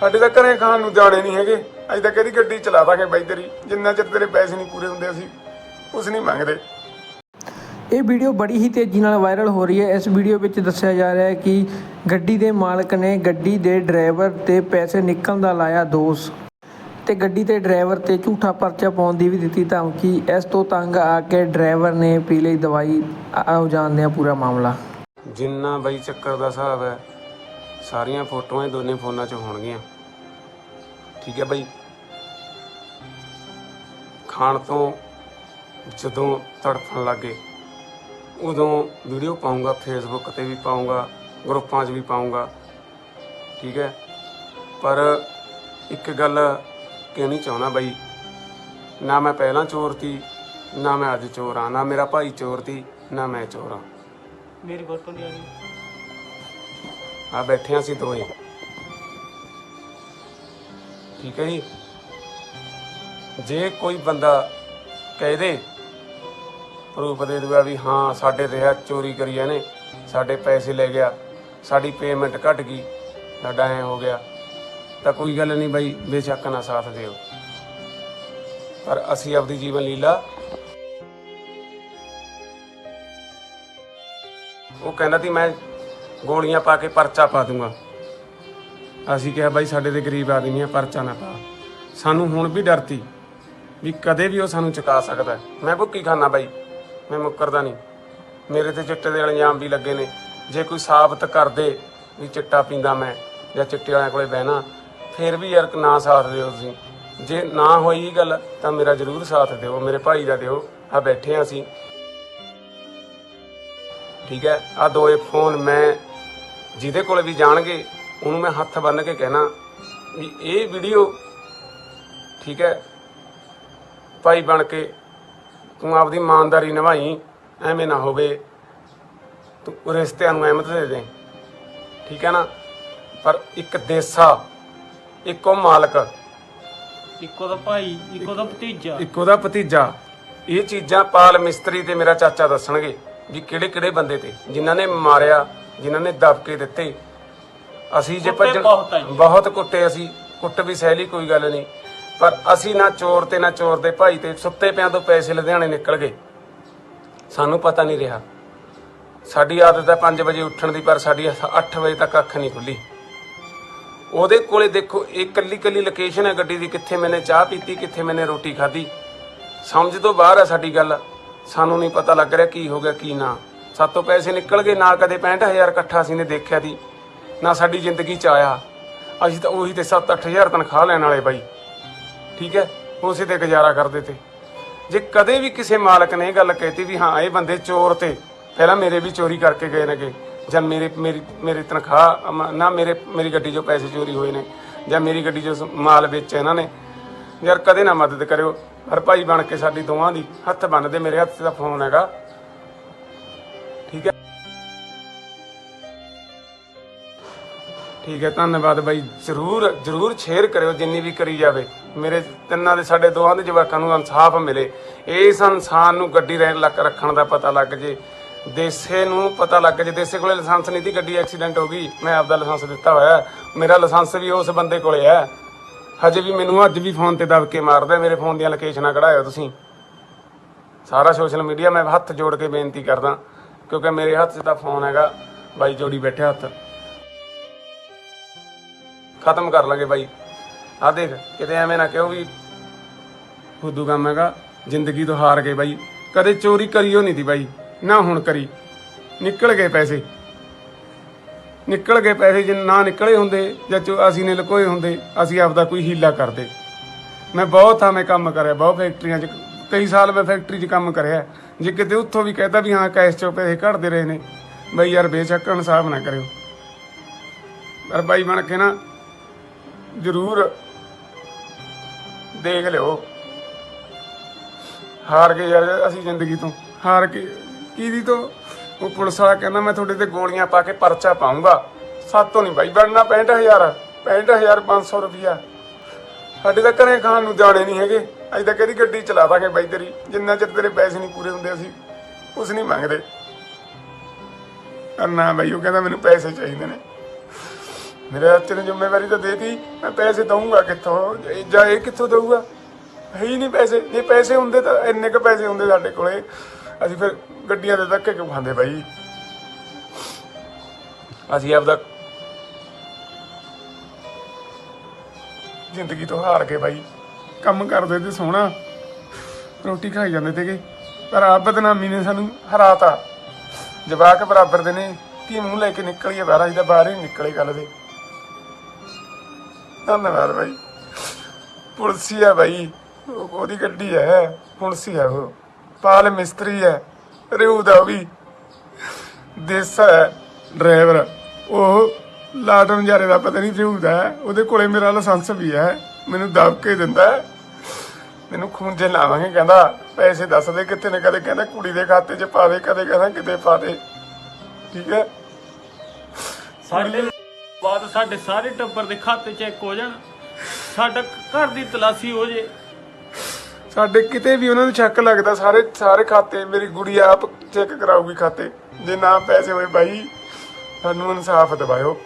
ਸਾਡੇ ਤਾਂ ਘਰੇ ਖਾਣ ਨੂੰ ਜਾਣੇ ਨਹੀਂ ਹੈਗੇ। ਅਸੀਂ ਤਾਂ ਕਿਹਦੀ ਗੱਡੀ ਚਲਾ ਦਾਂਗੇ ਬਾਈ ਤੇਰੀ। ਜਿੰਨਾ ਚਿਰ ਤੇਰੇ ਪੈਸੇ ਨਹੀਂ ਪੂਰੇ ਹੁੰਦੇ ਅਸੀਂ ਕੁਛ ਨਹੀਂ ਮੰਗਦੇ। ਇਹ ਵੀਡੀਓ ਬੜੀ ਹੀ ਤੇਜ਼ੀ ਨਾਲ ਵਾਇਰਲ ਹੋ ਰਹੀ ਹੈ। ਇਸ ਵੀਡੀਓ ਵਿੱਚ ਦੱਸਿਆ ਜਾ ਰਿਹਾ ਹੈ ਕਿ ਗੱਡੀ ਦੇ ਮਾਲਕ ਨੇ ਗੱਡੀ ਦੇ ਡਰਾਈਵਰ ਤੇ ਪੈਸੇ ਨਿਕਲਣ ਦਾ ਲਾਇਆ ਦੋਸ਼। ਤੇ ਗੱਡੀ ਤੇ ਡਰਾਈਵਰ ਤੇ ਝੂਠਾ ਪਰਚਾ ਪਾਉਣ ਦੀ ਵੀ ਦਿੱਤੀ ਧਮਕੀ। ਇਸ ਤੋਂ ਤੰਗ ਆ ਕੇ ਡਰਾਈਵਰ ਨੇ ਪੀ ਲਈ ਦਵਾਈ। ਆਓ ਜਾਣਦੇ ਹਾਂ ਪੂਰਾ ਮਾਮਲਾ। ਜਿੰਨਾ ਬਾਈ ਚੱਕਰ ਦਾ ਹਿਸਾਬ ਹੈ ਸਾਰੀਆਂ ਫੋਟੋਆਂ ਇਹ ਦੋਨੇ ਫੋਨਾਂ 'ਚ ਹੋਣਗੀਆਂ। ਠੀਕ ਹੈ ਬਾਈ। ਖਾਣ ਤੋਂ ਜਦੋਂ ਤੜਫਣ ਲੱਗੇ, ਉਦੋਂ ਵੀਡੀਓ ਪਾਉਂਗਾ ਫੇਸਬੁੱਕ ਤੇ ਵੀ ਪਾਉਂਗਾ, ਗਰੁੱਪਾਂ 'ਚ ਵੀ ਪਾਉਂਗਾ। ਠੀਕ ਹੈ। ਪਰ ਇੱਕ ਗੱਲ ਕਹਿਣੀ ਚਾਹੁੰਦਾ ਬਾਈ, ਨਾ ਮੈਂ ਪਹਿਲਾਂ ਚੋਰ ਤੀ ਨਾ ਮੈਂ ਅੱਜ ਚੋਰ ਆ ਨਾ ਮੇਰਾ ਭਾਈ ਚੋਰ ਤੀ ਨਾ ਮੈਂ ਚੋਰ ਆ ਮੇਰੀ ਫੋਟੋ ਨਹੀਂ ਆਣੀ ਆ ਬੈਠੇ ਹਾਂ ਅਸੀਂ ਦੋਏ ਠੀਕ ਹੈ ਜੀ? ਜੇ ਕੋਈ ਬੰਦਾ ਕਹਿ ਦੇ, ਪ੍ਰੂਫ ਦੇ ਦੂਗਾ ਵੀ ਹਾਂ, ਸਾਡੇ ਰਿਹਾ ਚੋਰੀ ਕਰੀ ਇਹਨੇ, ਸਾਡੇ ਪੈਸੇ ਲੈ ਗਿਆ, ਸਾਡੀ ਪੇਮੈਂਟ ਘਟ ਗਈ, ਸਾਡਾ ਐ ਹੋ ਗਿਆ, ਤਾਂ ਕੋਈ ਗੱਲ ਨਹੀਂ ਬਾਈ, ਬੇਸ਼ੱਕ ਨਾ ਸਾਥ ਦਿਓ। ਪਰ ਅਸੀਂ ਆਪਦੀ ਜੀਵਨ ਲੀਲਾ, ਉਹ ਕਹਿੰਦਾ ਸੀ ਮੈਂ ਗੋਲੀਆਂ ਪਾ ਕੇ ਪਰਚਾ ਪਾ ਦੂੰਗਾ। ਅਸੀਂ ਕਿਹਾ ਬਾਈ ਸਾਡੇ ਦੇ ਗਰੀਬ ਆਦਮੀ ਆ, ਪਰਚਾ ਨਾ ਪਾ। ਸਾਨੂੰ ਹੁਣ ਵੀ ਡਰਤੀ ਵੀ ਕਦੇ ਵੀ ਉਹ ਸਾਨੂੰ ਚੁਕਾ ਸਕਦਾ ਮੈਂ ਭੁੱਕੀ ਖਾਨਾ ਬਾਈ, ਮੈਂ ਮੁੱਕਰਦਾ ਨਹੀਂ। ਮੇਰੇ ਤੇ ਚਿੱਟੇ ਦੇ ਇਲਜ਼ਾਮ ਵੀ ਲੱਗੇ ਨੇ। ਜੇ ਕੋਈ ਸਾਬਤ ਕਰ ਦੇ ਵੀ ਚਿੱਟਾ ਪੀਂਦਾ ਮੈਂ ਜਾਂ ਚਿੱਟੇ ਵਾਲਿਆਂ ਕੋਲੇ ਬਹਿਣਾ, ਫਿਰ ਵੀ ਯਾਰ ਨਾ ਸਾਥ ਦਿਓ ਤੁਸੀਂ। ਜੇ ਨਾ ਹੋਈ ਗੱਲ, ਤਾਂ ਮੇਰਾ ਜ਼ਰੂਰ ਸਾਥ ਦਿਓ, ਮੇਰੇ ਭਾਈ ਦਾ ਦਿਓ। ਆ ਬੈਠੇ ਆ ਅਸੀਂ। ਠੀਕ ਹੈ, ਆ ਦੋਏ ਫੋਨ ਮੈਂ ਜਿਹਦੇ ਕੋਲ ਵੀ ਜਾਣਗੇ ਉਹਨੂੰ ਮੈਂ ਹੱਥ ਬੰਨ ਕੇ ਕਹਿਣਾ ਵੀ ਇਹ ਵੀਡੀਓ ਠੀਕ ਹੈ ਭਾਈ ਬਣ ਕੇ ਤੂੰ ਆਪਦੀ ਇਮਾਨਦਾਰੀ ਨਿਭਾਈ ਐਵੇਂ ਨਾ ਹੋਵੇ ਤੂੰ ਰਿਸ਼ਤਿਆਂ ਨੂੰ ਅਹਿਮਤ ਦੇ ਦੇ। ਠੀਕ ਹੈ ਨਾ? ਪਰ ਇੱਕ ਦੇਸਾ ਇੱਕੋ ਮਾਲਕ ਇੱਕੋ ਦਾ ਭਾਈ ਇੱਕੋ ਦਾ ਭਤੀਜਾ। ਇੱਕ ਉਹਦਾ ਭਤੀਜਾ। ਇਹ ਚੀਜ਼ਾਂ ਪਾਲ ਮਿਸਤਰੀ ਤੇ ਮੇਰਾ ਚਾਚਾ ਦੱਸਣਗੇ ਵੀ ਕਿਹੜੇ ਕਿਹੜੇ ਬੰਦੇ ਤੇ ਜਿਨ੍ਹਾਂ ਨੇ ਮਾਰਿਆ ਜਿਨ੍ਹਾਂ ਨੇ ਦਬਕੇ ਦਿੱਤੇ। ਅਸੀਂ ਜੇ ਭੱਜਣ ਬਹੁਤ ਆ ਜੀ। ਬਹੁਤ ਕੁੱਟੇ ਅਸੀਂ। ਕੁੱਟ ਵੀ ਸਹਿਲੀ ਕੋਈ ਗੱਲ ਨਹੀਂ। ਪਰ ਅਸੀਂ ਨਾ ਚੋਰ ਤੇ ਨਾ ਚੋਰ ਦੇ ਭਾਈ ਤੇ ਸੁੱਤੇ ਪਿਆਂ ਤੋਂ ਪੈਸੇ ਲੁਧਿਆਣੇ ਨਿਕਲ ਗਏ। ਸਾਨੂੰ ਪਤਾ ਨਹੀਂ ਰਿਹਾ। ਸਾਡੀ ਆਦਤ ਹੈ 5 ਵਜੇ ਉੱਠਣ ਦੀ ਪਰ ਸਾਡੀ 8 ਵਜੇ ਤੱਕ ਅੱਖ ਨਹੀਂ ਖੁੱਲੀ। ਉਹਦੇ ਕੋਲੇ ਦੇਖੋ ਇਹ ਕੱਲੀ ਕੱਲੀ ਲੋਕੇਸ਼ਨ ਹੈ ਗੱਡੀ ਦੀ। ਕਿੱਥੇ ਮੈਨੇ ਚਾਹ ਪੀਤੀ ਕਿੱਥੇ ਮੈਨੇ ਰੋਟੀ ਖਾਧੀ। ਸਮਝ ਤੋਂ ਬਾਹਰ ਹੈ ਸਾਡੀ ਗੱਲ। ਸਾਨੂੰ ਨਹੀਂ ਪਤਾ ਲੱਗ ਰਿਹਾ ਕੀ ਹੋ ਗਿਆ ਕੀ ਨਾ। ਸਾਤੋਂ ਪੈਸੇ ਨਿਕਲ ਗਏ, ਨਾ ਕਦੇ 65000 ਇਕੱਠਾ ਅਸੀਂ ਨੇ ਦੇਖਿਆ ਦੀ ਨਾ ਸਾਡੀ ਜ਼ਿੰਦਗੀ ਚ ਆਇਆ। ਅਸੀਂ ਤਾਂ ਉਹੀ ਤੇ 7-8000 ਤਨਖਾਹ ਲੈਣ ਵਾਲੇ ਬਾਈ। ਠੀਕ ਹੈ, ਉਸੇ ਤੇ ਗੁਜ਼ਾਰਾ ਕਰਦੇ ਤੇ। ਜੇ ਕਦੇ ਵੀ ਕਿਸੇ ਮਾਲਕ ਨੇ ਇਹ ਗੱਲ ਕਹਿਤੀ ਵੀ ਹਾਂ, ਇਹ ਬੰਦੇ ਚੋਰ ਤੇ, ਪਹਿਲਾਂ ਮੇਰੇ ਵੀ ਚੋਰੀ ਕਰਕੇ ਗਏ ਨੇਗੇ, ਜਾਂ ਮੇਰੇ, ਮੇਰੀ ਮੇਰੀ ਤਨਖਾਹ ਨਾ ਮੇਰੇ, ਮੇਰੀ ਗੱਡੀ 'ਚੋਂ ਪੈਸੇ ਚੋਰੀ ਹੋਏ ਨੇ, ਜਾਂ ਮੇਰੀ ਗੱਡੀ 'ਚੋਂ ਮਾਲ ਵੇਚਿਆ ਇਹਨਾਂ ਨੇ, ਯਾਰ ਕਦੇ ਨਾ ਮਦਦ ਕਰਿਓ। ਹਰ ਭਾਈ ਬਣ ਕੇ ਸਾਡੀ ਦੋਵਾਂ ਦੀ ਹੱਥ ਬੰਨਦੇ, ਮੇਰੇ ਹੱਥ ਦਾ ਫੋਨ ਹੈਗਾ। ਠੀਕ ਹੈ, ਧੰਨਵਾਦ ਬਾਈ। ਜਰੂਰ ਜਰੂਰ ਸ਼ੇਅਰ ਕਰਿਓ ਜਿੰਨੀ ਵੀ ਕਰੀ ਜਾਵੇ। ਮੇਰੇ ਤਿੰਨਾਂ ਦੇ, ਸਾਡੇ ਦੋਹਾਂ ਦੇ ਜਵਾਕਾਂ ਨੂੰ ਇਨਸਾਫ ਮਿਲੇ। ਇਸ ਇਨਸਾਨ ਨੂੰ ਗੱਡੀ ਰਹਿਣ ਲੱਕ ਰੱਖਣ ਦਾ ਪਤਾ ਲੱਗ ਜੇ। ਦੇਸੇ ਨੂੰ ਪਤਾ ਲੱਗ ਜੇ। ਦੇਸੇ ਕੋਲੇ ਲਾਇਸੈਂਸ ਨਹੀਂ ਦੀ ਗੱਡੀ ਐਕਸੀਡੈਂਟ ਹੋ ਗਈ। ਮੈਂ ਆਪਦਾ ਲਾਇਸੈਂਸ ਦਿੱਤਾ ਹੋਇਆ। ਮੇਰਾ ਲਾਇਸੈਂਸ ਵੀ ਉਸ ਬੰਦੇ ਕੋਲੇ ਹੈ। ਹਜੇ ਵੀ ਮੈਨੂੰ ਅੱਜ ਵੀ ਫੋਨ ਤੇ ਦਬ ਕੇ ਮਾਰਦਾ ਮੇਰੇ ਫੋਨ ਦੀਆਂ ਲੋਕੇਸ਼ਨਾਂ ਕਢਾਇਓ ਤੁਸੀਂ। ਸਾਰਾ ਸੋਸ਼ਲ ਮੀਡੀਆ ਮੈਂ ਹੱਥ ਜੋੜ ਕੇ ਬੇਨਤੀ ਕਰਦਾ, ਕਿਉਂਕਿ ਮੇਰੇ ਹੱਥ 'ਚ ਤਾਂ ਫੋਨ ਹੈਗਾ। ਬਾਈ ਜੋੜੀ ਬੈਠੇ ਹੱਥ। ਖਤਮ ਕਰ ਲਾਂਗੇ ਬਾਈ। ਆ ਦੇਖ, ਕਿਤੇ ਐਵੇਂ ਨਾ ਕਿਉਂ ਵੀ ਫੁੱਦੂ ਕੰਮ ਹੈਗਾ, ਜ਼ਿੰਦਗੀ ਤੋਂ ਹਾਰ ਗਏ ਬਾਈ। ਕਦੇ ਚੋਰੀ ਕਰੀਓ ਨਹੀਂ ਦੀ ਬਾਈ, ਨਾ ਹੁਣ ਕਰੀ। ਨਿਕਲ ਗਏ ਪੈਸੇ। ਨਿਕਲ ਗਏ ਪੈਸੇ ਜੇ ਨਾ ਨਿਕਲੇ ਹੁੰਦੇ, ਜਾਂ ਚੋ ਅਸੀਂ ਨੇ ਲਕੋਏ ਹੁੰਦੇ, ਅਸੀਂ ਆਪਦਾ ਕੋਈ ਹੀਲਾ ਕਰਦੇ। ਮੈਂ ਬਹੁਤ ਥਾਵੇਂ ਕੰਮ ਕਰਿਆ, ਬਹੁਤ ਫੈਕਟਰੀਆਂ 'ਚ, ਕਈ ਸਾਲ ਮੈਂ ਫੈਕਟਰੀ 'ਚ ਕੰਮ ਕਰਿਆ। ਜੇ ਕਿਤੇ ਉੱਥੋਂ ਵੀ ਕਹਿਤਾ ਵੀ ਹਾਂ, ਕੈਸ਼ 'ਚੋਂ ਪੈਸੇ ਕੱਢਦੇ ਰਹੇ ਨੇ, ਬਈ ਯਾਰ ਬੇਸ਼ੱਕ ਇਨਸਾਫ ਨਾ ਕਰਿਓ। ਪਰ ਬਾਈ ਬਣ ਕੇ ਨਾ ਜ਼ਰੂਰ ਦੇਖ ਲਿਓ। ਹਾਰ ਗਏ ਯਾਰ, ਅਸੀਂ ਜ਼ਿੰਦਗੀ ਤੋਂ ਹਾਰ ਕੇ। ਕਿਹਦੀ ਤੋਂ? ਉਹ ਪੁਲਿਸ ਵਾਲਾ ਕਹਿੰਦਾ, ਮੈਂ ਤੁਹਾਡੇ ਤੇ ਗੋਲੀਆਂ ਪਾ ਕੇ ਪਰਚਾ ਪਾਉਂਗਾ ਸਾਤੋਂ ਨਹੀਂ ਬਾਈ, ਬਣਨਾ 65000 65500 ਰੁਪਇਆ ਸਾਡੇ ਤਾਂ ਘਰੇ ਖਾਣ ਨੂੰ ਜਾਣੇ ਨਹੀਂ ਹੈਗੇ। ਅਸੀਂ ਤਾਂ ਕਿਹਦੀ ਗੱਡੀ ਚਲਾ ਦਾਂਗੇ ਬਾਈ ਤੇਰੀ। ਜਿੰਨਾ ਚਿਰ ਤੇਰੇ ਪੈਸੇ ਨਹੀਂ ਪੂਰੇ ਹੁੰਦੇ, ਅਸੀਂ ਕੁਛ ਨਹੀਂ ਮੰਗਦੇ। ਨਾ ਬਾਈ, ਉਹ ਕਹਿੰਦਾ, ਮੈਨੂੰ ਪੈਸੇ ਚਾਹੀਦੇ ਨੇ। ਮੇਰੇ ਹੱਥ ਨੇ ਜ਼ਿੰਮੇਵਾਰੀ ਤਾਂ ਦੇਤੀ ਮੈਂ ਪੈਸੇ ਦਊਂਗਾ ਕਿੱਥੋਂ? ਜਾਂ ਇਹ ਕਿੱਥੋਂ ਦਊਗਾ? ਹੈ ਹੀ ਨਹੀਂ ਪੈਸੇ। ਜੇ ਪੈਸੇ ਹੁੰਦੇ ਤਾਂ ਇੰਨੇ ਕ ਪੈਸੇ ਹੁੰਦੇ ਸਾਡੇ ਕੋਲੇ। ਅਸੀਂ ਫਿਰ ਗੱਡੀਆਂ ਦੇ ਧੱਕੇ ਕਿਉਂ ਖਾਂਦੇ ਬਾਈ? ਅਸੀਂ ਆਪਦਾ ਜ਼ਿੰਦਗੀ ਤੋਂ ਹਾਰ ਕੇ ਬਾਈ। ਕੰਮ ਕਰਦੇ ਤੇ ਸੋਹਣਾ। ਰੋਟੀ ਖਾਈ ਜਾਂਦੇ ਤੇਗੇ ਪਰ ਆਪ ਬਦਨਾਮੀ ਨੇ ਸਾਨੂੰ ਹਰਾਤਾ। ਜਵਾਕ ਬਰਾਬਰ ਦੇ ਨੇ। ਕੀ ਮੂੰਹ ਲੈ ਕੇ ਨਿਕਲੀਏ ਬਾਹਰ, ਅਸੀਂ ਤਾਂ ਬਾਹਰ ਹੀ ਨੀ ਨਿਕਲੇ ਗੱਲ ਦੇ। ਧੰਨਵਾਦ ਬਾਈ। ਪੁਲਸੀ ਹੈ ਬਾਈ। ਉਹਦੀ ਗੱਡੀ ਹੈ, ਪੁਲਸੀ ਹੈ ਉਹ। ਪਾਲ ਮਿਸਤਰੀ ਹੈ, ਰਿਊ ਦਾ ਵੀ। ਦੇਸਾ ਹੈ, ਡਰਾਈਵਰ। ਉਹ ਲਾਟਨ ਜਾਰੇ ਦਾ ਪਤਾ ਨਹੀਂ ਰਿਊ ਦਾ ਉਹਦੇ ਕੋਲੇ ਮੇਰਾ ਲਾਇਸੈਂਸ ਵੀ ਹੈ। ਮੈਨੂੰ ਦਬ ਕੇ ਦਿੰਦਾ ਹੈ। ਮੈਨੂੰ ਖੂੰਜੇ ਲਾਵਾਂਗੇ, ਕਹਿੰਦਾ। ਪੈਸੇ ਦੱਸ ਦੇ ਕਿੱਥੇ ਨੇ ਕਦੇ ਕਹਿੰਦਾ ਕੁੜੀ ਦੇ ਖਾਤੇ 'ਚ ਪਾ ਦੇ, ਕਦੇ ਕਹਿੰਦਾ ਕਿਤੇ ਪਾ ਦੇ। ਠੀਕ ਹੈ? ਸਾਡੇ ਬਾਅਦ ਸਾਡੇ ਸਾਰੇ ਟੱਬਰ ਦੇ ਖਾਤੇ ਚੈੱਕ ਹੋ ਜਾਣ, ਸਾਡਾ ਘਰ ਦੀ ਤਲਾਸ਼ੀ ਹੋ ਜੇ। ਸਾਡੇ ਕਿਤੇ ਵੀ ਉਹਨਾਂ ਨੂੰ ਸ਼ੱਕ ਲੱਗਦਾ, ਸਾਰੇ ਸਾਰੇ ਖਾਤੇ, ਮੇਰੀ ਗੁੜੀ ਆਪ ਚੈੱਕ ਕਰਾਊਗੀ ਖਾਤੇ। ਜੇ ਨਾ ਪੈਸੇ ਹੋਏ ਬਾਈ, ਸਾਨੂੰ ਇਨਸਾਫ ਦਿਵਾਇਓ।